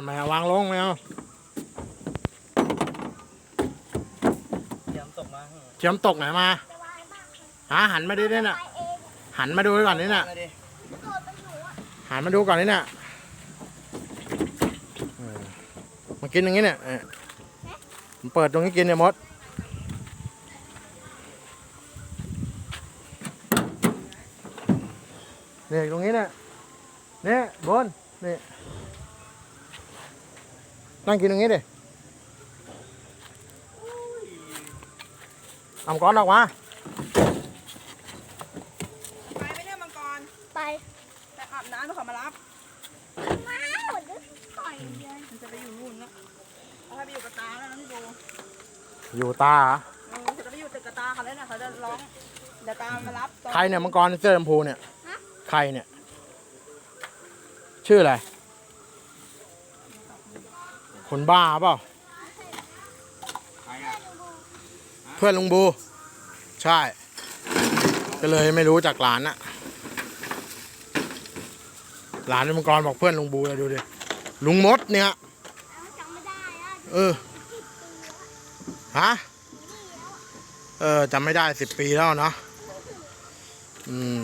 ทำไมเอาวางลงไม่เอาเดี๋ยวตกมาเชื่อมตกไหนมาหาหันมาดิเนี่ยน่ะ หันมาดูก่อนนี่น่ะเลยดิหันมาดูก่อนนี่น่ะเออมากินอย่างนี้เนี่ยเออมันเปิดตรงนี้กินเนี่ยมด เนี่ยตรงนี้เนี่ยเนี่ยบนเนี่ย นั่งกินตรงนี้ดิเอาก้อนออกมาไปไม่ได้มังกร ไปแต่อาบน้ำแล้วเขามารับ ว้าวเดี๋ยวต่อยเลยมันจะไปอยู่นู่นนะเอาให้ไปอยู่กับตาแล้วนะพี่โบอยู่ตาเหรอเออเขาจะไปอยู่ตึกกับตาเขาแล้วนะเขาจะร้องเดี๋ยวตามมารับตอน ใครเนี่ยมังกรเสื้อชมพูเนี่ยใครเนี่ย ชื่ออะไร คนบ้าเปล่าเพื่อนลุงบู ใช่ ก็เลยไม่รู้จากหลานอะหลานมังกรบอกเพื่อนลุงบูเลยดูดิลุงมดเนี่ยเออฮะเออจำไม่ได้สิบปีแล้วเนาะอืม